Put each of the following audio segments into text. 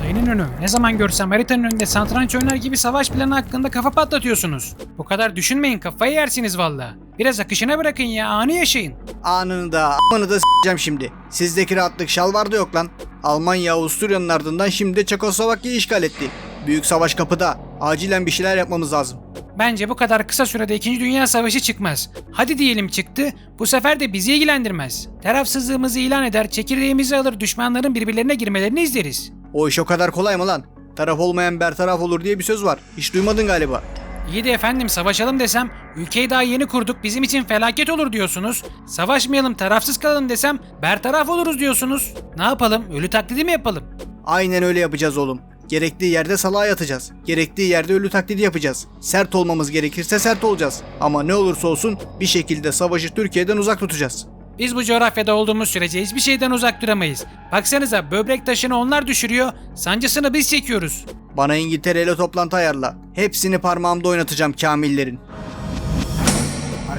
Sayın İnönü, ne zaman görsem haritanın önünde satranç oynar gibi savaş planı hakkında kafa patlatıyorsunuz. Bu kadar düşünmeyin kafayı yersiniz valla. Biraz akışına bırakın ya anı yaşayın. Anını da a**ını da s**eceğim şimdi. Sizdeki rahatlık şalvarda yok lan. Almanya Avusturya'nın ardından şimdi Çekoslovakya'yı işgal etti. Büyük savaş kapıda. Acilen bir şeyler yapmamız lazım. Bence bu kadar kısa sürede 2. Dünya Savaşı çıkmaz. Hadi diyelim çıktı, bu sefer de bizi ilgilendirmez. Tarafsızlığımızı ilan eder, çekirdeğimizi alır, düşmanların birbirlerine girmelerini izleriz. O iş o kadar kolay mı lan? Taraf olmayan bertaraf olur diye bir söz var. Hiç duymadın galiba. İyi de efendim savaşalım desem, ülkeyi daha yeni kurduk bizim için felaket olur diyorsunuz. Savaşmayalım tarafsız kalalım desem, bertaraf oluruz diyorsunuz. Ne yapalım, ölü taklidi mi yapalım? Aynen öyle yapacağız oğlum. Gerektiği yerde salağa yatacağız. Gerektiği yerde ölü taklidi yapacağız. Sert olmamız gerekirse sert olacağız. Ama ne olursa olsun bir şekilde savaşı Türkiye'den uzak tutacağız. Biz bu coğrafyada olduğumuz sürece hiçbir şeyden uzak duramayız. Baksanıza böbrek taşını onlar düşürüyor, sancısını biz çekiyoruz. Bana İngiltere ile toplantı ayarla. Hepsini parmağımda oynatacağım Kamillerin.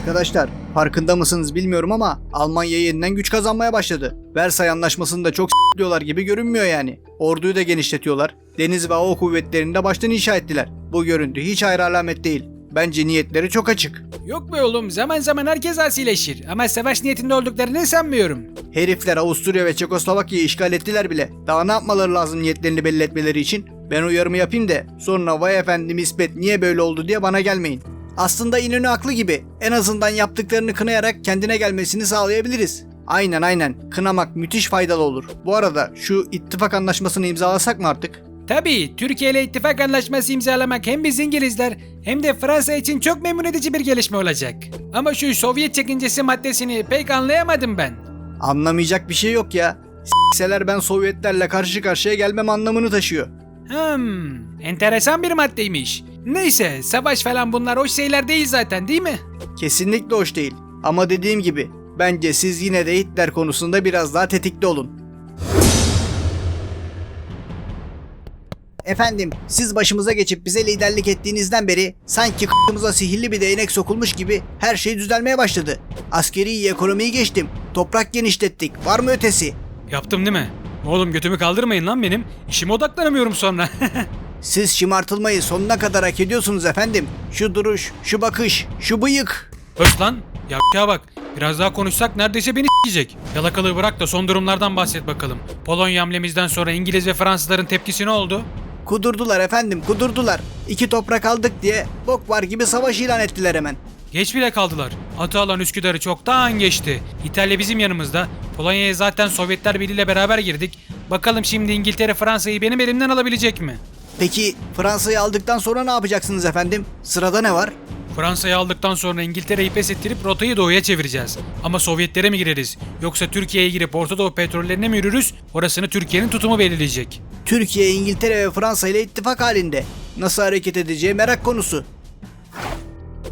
Arkadaşlar farkında mısınız bilmiyorum ama Almanya yeniden güç kazanmaya başladı. Versay Anlaşması'nı da çok diyorlar gibi görünmüyor yani. Orduyu da genişletiyorlar. Deniz ve hava kuvvetlerini de baştan inşa ettiler. Bu görüntü hiç hayra alamet değil. Bence niyetleri çok açık. Yok be oğlum zaman zaman herkes asileşir ama savaş niyetinde olduklarını sanmıyorum. Herifler Avusturya ve Çekoslovakya'yı işgal ettiler bile. Daha ne yapmaları lazım niyetlerini belli etmeleri için? Ben uyarımı yapayım da sonra vay efendim İsmet niye böyle oldu diye bana gelmeyin. Aslında İnönü haklı gibi. En azından yaptıklarını kınayarak kendine gelmesini sağlayabiliriz. Aynen aynen. Kınamak müthiş faydalı olur. Bu arada şu ittifak anlaşmasını imzalasak mı artık? Tabii Türkiye ile ittifak anlaşması imzalamak hem biz İngilizler hem de Fransa için çok memnun edici bir gelişme olacak. Ama şu Sovyet çekincesi maddesini pek anlayamadım ben. Anlamayacak bir şey yok ya. S**seler ben Sovyetlerle karşı karşıya gelmem anlamını taşıyor. Hmm, enteresan bir maddeymiş. Neyse, savaş falan bunlar hoş şeyler değil zaten değil mi? Kesinlikle hoş değil. Ama dediğim gibi bence siz yine de Hitler konusunda biraz daha tetikli olun. Efendim, siz başımıza geçip bize liderlik ettiğinizden beri sanki k***mıza sihirli bir değnek sokulmuş gibi her şey düzelmeye başladı. Askeri ekonomiyi geçtim. Toprak genişlettik. Var mı ötesi? Yaptım değil mi? Oğlum götümü kaldırmayın lan benim. İşime odaklanamıyorum sonra. Siz şımartılmayı sonuna kadar hak ediyorsunuz efendim. Şu duruş, şu bakış, şu bıyık. Höst lan. Ya bak. Biraz daha konuşsak neredeyse beni s**ecek. Yalakalığı bırak da son durumlardan bahset bakalım. Polonya hamlemizden sonra İngiliz ve Fransızların tepkisi ne oldu? Kudurdular efendim, kudurdular. İki toprak aldık diye bok var gibi savaş ilan ettiler hemen. Geç bile kaldılar. Atı alan Üsküdar'ı çoktan geçti. İtalya bizim yanımızda. Polonya'ya zaten Sovyetler Birliği ile beraber girdik. Bakalım şimdi İngiltere Fransa'yı benim elimden alabilecek mi? Peki Fransa'yı aldıktan sonra ne yapacaksınız efendim? Sırada ne var? Fransa'yı aldıktan sonra İngiltere'yi pes ettirip rotayı doğuya çevireceğiz. Ama Sovyetlere mi gireriz? Yoksa Türkiye'ye girip Orta Doğu petrollerine mi yürürüz? Orasını Türkiye'nin tutumu belirleyecek. Türkiye, İngiltere ve Fransa ile ittifak halinde. Nasıl hareket edeceği merak konusu.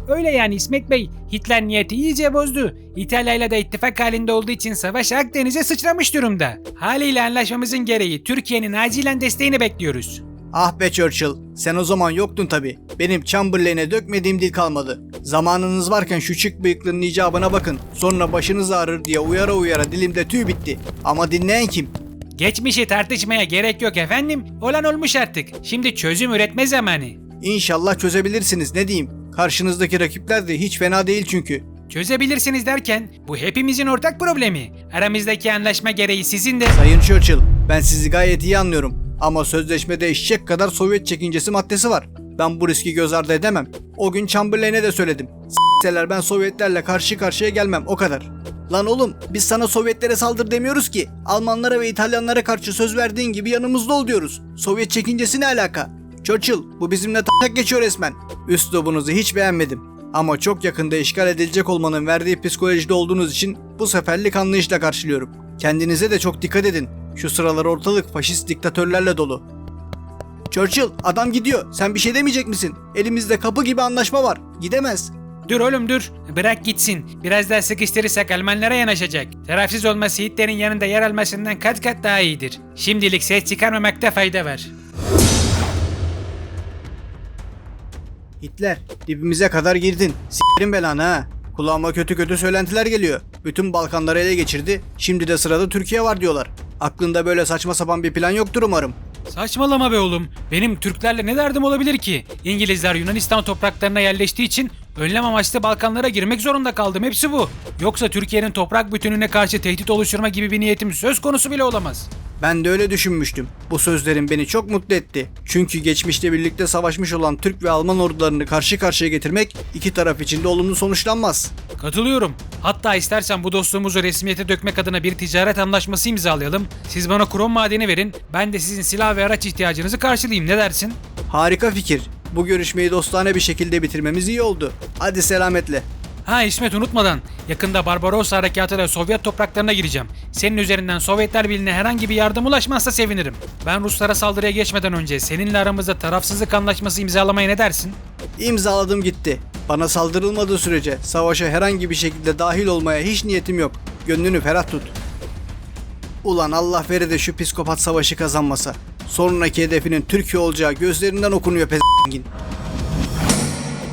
Öyle yani İsmet Bey. Hitler niyeti iyice bozdu. İtalya ile de ittifak halinde olduğu için savaş Akdeniz'e sıçramış durumda. Haliyle anlaşmamızın gereği Türkiye'nin acilen desteğini bekliyoruz. Ah be Churchill, sen o zaman yoktun tabi. Benim Chamberlain'e dökmediğim dil kalmadı. Zamanınız varken şu çık bıyıklının icabına bakın. Sonra başınız ağrır diye uyara uyara dilimde tüy bitti. Ama dinleyen kim? Geçmişi tartışmaya gerek yok efendim. Olan olmuş artık. Şimdi çözüm üretme zamanı. İnşallah çözebilirsiniz ne diyeyim. Karşınızdaki rakipler de hiç fena değil çünkü. Çözebilirsiniz derken bu hepimizin ortak problemi. Aramızdaki anlaşma gereği sizin de... Sayın Churchill, ben sizi gayet iyi anlıyorum. Ama sözleşmede eşek kadar Sovyet çekincesi maddesi var. Ben bu riski göz ardı edemem. O gün Chamberlain'e de söyledim. S**seler ben Sovyetlerle karşı karşıya gelmem o kadar. Lan oğlum biz sana Sovyetlere saldır demiyoruz ki. Almanlara ve İtalyanlara karşı söz verdiğin gibi yanımızda ol diyoruz. Sovyet çekincesi ne alaka? Churchill bu bizimle tak geçiyor resmen. Üslubunuzu hiç beğenmedim. Ama çok yakında işgal edilecek olmanın verdiği psikolojide olduğunuz için bu seferlik anlayışla karşılıyorum. Kendinize de çok dikkat edin. Şu sıralar ortalık faşist diktatörlerle dolu. Churchill adam gidiyor. Sen bir şey demeyecek misin? Elimizde kapı gibi anlaşma var. Gidemez. Dur oğlum dur. Bırak gitsin. Biraz daha sıkıştırırsak Almanlara yanaşacak. Tarafsız olması Hitler'in yanında yer almasından kat kat daha iyidir. Şimdilik ses çıkarmamakta fayda var. Hitler dibimize kadar girdin. S**erim belanı ha. Kulağıma kötü kötü söylentiler geliyor. Bütün Balkanları ele geçirdi. Şimdi de sırada Türkiye var diyorlar. Aklında böyle saçma sapan bir plan yoktur umarım. Saçmalama be oğlum. Benim Türklerle ne derdim olabilir ki? İngilizler Yunanistan topraklarına yerleştiği için önlem amaçlı Balkanlara girmek zorunda kaldım. Hepsi bu. Yoksa Türkiye'nin toprak bütününe karşı tehdit oluşturma gibi bir niyetim söz konusu bile olamaz. Ben de öyle düşünmüştüm. Bu sözlerin beni çok mutlu etti. Çünkü geçmişte birlikte savaşmış olan Türk ve Alman ordularını karşı karşıya getirmek iki taraf için de olumlu sonuçlanmaz. Katılıyorum. Hatta istersen bu dostluğumuzu resmiyete dökmek adına bir ticaret anlaşması imzalayalım. Siz bana krom madeni verin. Ben de sizin silah ve araç ihtiyacınızı karşılayayım. Ne dersin? Harika fikir. Bu görüşmeyi dostane bir şekilde bitirmemiz iyi oldu. Hadi selametle. Ha İsmet unutmadan yakında Barbarossa harekatıyla Sovyet topraklarına gireceğim. Senin üzerinden Sovyetler Birliği'ne herhangi bir yardım ulaşmazsa sevinirim. Ben Ruslara saldırıya geçmeden önce seninle aramızda tarafsızlık anlaşması imzalamaya ne dersin? İmzaladım gitti. Bana saldırılmadığı sürece savaşa herhangi bir şekilde dahil olmaya hiç niyetim yok. Gönlünü ferah tut. Ulan Allah vere de şu psikopat savaşı kazanmasa. Sonraki hedefinin Türkiye olacağı gözlerinden okunuyor pezengin.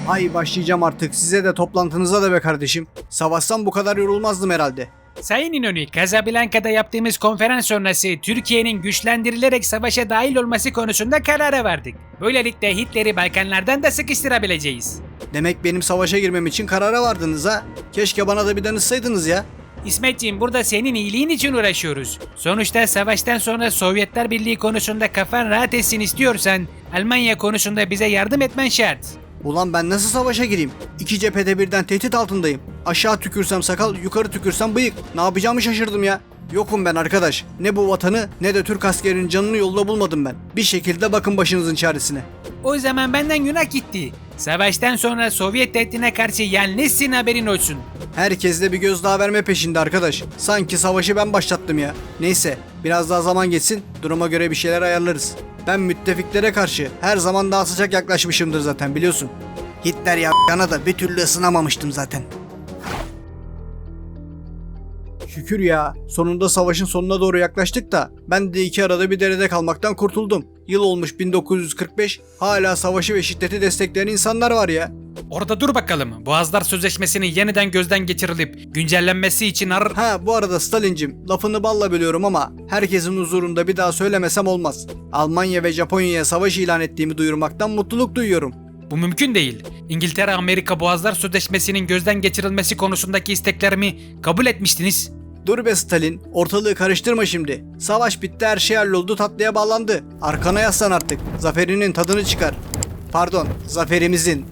Ay başlayacağım artık. Size de toplantınıza da be kardeşim. Savaşsam bu kadar yorulmazdım herhalde. Sayın İnönü, Casablanca'da yaptığımız konferans sonrası Türkiye'nin güçlendirilerek savaşa dahil olması konusunda karara vardık. Böylelikle Hitler'i Balkanlardan da sıkıştırabileceğiz. Demek benim savaşa girmem için karara vardınız ha. Keşke bana da bir danışsaydınız ya. İsmetciğim burada senin iyiliğin için uğraşıyoruz. Sonuçta savaştan sonra Sovyetler Birliği konusunda kafan rahat etsin istiyorsan Almanya konusunda bize yardım etmen şart. Ulan ben nasıl savaşa gireyim? İki cephede birden tehdit altındayım. Aşağı tükürsem sakal, yukarı tükürsem bıyık. Ne yapacağımı şaşırdım ya. Yokum ben arkadaş. Ne bu vatanı ne de Türk askerinin canını yolda bulmadım ben. Bir şekilde bakın başınızın çaresine. O zaman benden günah gitti. Savaştan sonra Sovyet tehdidine karşı yalnızsın haberin olsun. Herkes de bir göz daha verme peşinde arkadaş. Sanki savaşı ben başlattım ya. Neyse biraz daha zaman geçsin duruma göre bir şeyler ayarlarız. Ben müttefiklere karşı her zaman daha sıcak yaklaşmışımdır zaten biliyorsun. Hitler yakana da bir türlü ısınamamıştım zaten. Şükür ya. Sonunda savaşın sonuna doğru yaklaştık da ben de iki arada bir derede kalmaktan kurtuldum. Yıl olmuş 1945. Hala savaşı ve şiddeti destekleyen insanlar var ya. Orada dur bakalım. Boğazlar Sözleşmesi'nin yeniden gözden geçirilip güncellenmesi için ar... Ha bu arada Stalin'cim lafını balla bölüyorum ama herkesin huzurunda bir daha söylemesem olmaz. Almanya ve Japonya'ya savaş ilan ettiğimi duyurmaktan mutluluk duyuyorum. Bu mümkün değil. İngiltere Amerika Boğazlar Sözleşmesi'nin gözden geçirilmesi konusundaki isteklerimi kabul etmiştiniz. Dur be Stalin, ortalığı karıştırma şimdi. Savaş bitti, her şey halloldu, tatlıya bağlandı. Arkana yaslan artık. Zaferinin tadını çıkar. Pardon, zaferimizin.